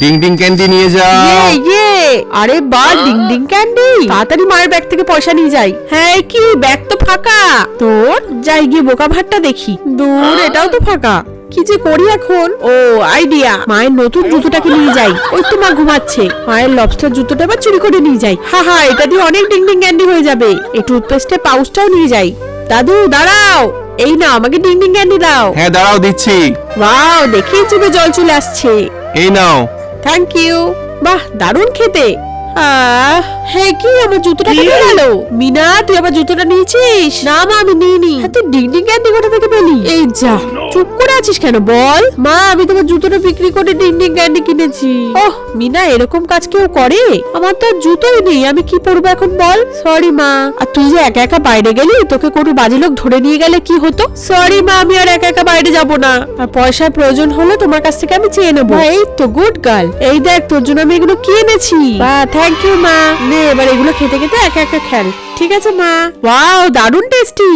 Ding ding candy নিয়ে যা ইয়ে আরে বা ডিং ডিং ক্যান্ডি তাড়াতাড়ি মায়ের ব্যাগ থেকে পয়সা নিয়ে যাই। হ্যাঁ কি? ব্যাগ তো ফাঁকা। তোর? যাই গিয়ে বোকা ভাতটা দেখি। দূর এটাও তো ফাঁকা। কি যে করি এখন? ও আইডিয়া মায়ের নতুন জুতোটাকে নিয়ে যাই। ওই তো মা ঘুমাচ্ছে। মায়ের লবস্টার জুতোটা এবার চুরি করে নিয়ে যাই। হা হা এটা দিয়ে অনেক ডিং ডিং ক্যান্ডি হয়ে যাবে। এই টুথপেস্টের পাউচটাও নিয়ে যাই। দাদু দাঁড়াও। এই না আমাকে ডিং ডিং ক্যান্ডি দাও। হ্যাঁ দাঁড়াও দিচ্ছি। ওয়াও দেখেই চুপে জল চলে আসছে। এই নাও। থ্যাংক ইউ বাহ দারুণ খেতে। আহ, হ্যাঁ কি আমার জুতোটা কেটে গেল? মিনা তুই আমার জুতোটা নিয়েছিস? না মা আমি নিইনি। হ্যাঁ, তুই ডিং ডিং ক্যান্ডি কোথা থেকে পেলি? এই যা। চুপ করে আছিস কেন? বল। মা আমি তোমার জুতোটা বিক্রি করে ডিং ডিং ক্যান্ডি কিনেছি। ওহ মিনা এরকম কাজ কেউ করে? আমার তো আর জুতোই নেই আমি কি পরবো এখন বল? সরি মা। আর তুই যে একা একা বাইরে গেলি তোকে কোনো বাজে লোক ধরে নিয়ে গেলে কি হতো? সরি মা আমি আর একা একা বাইরে যাব না। আর পয়সার প্রয়োজন হলে তোমার কাছ থেকে আমি চেয়ে নেব। এই তো গুড গার্ল এই দেখ তোর জন্য আমি এগুলো কি এনেছি। বা থ্যাংক ইউ মা। নে এবার এগুলো খেতে খেতে একা একা খেল। ঠিক আছে মা? ওয়াও দারুণ টেস্টি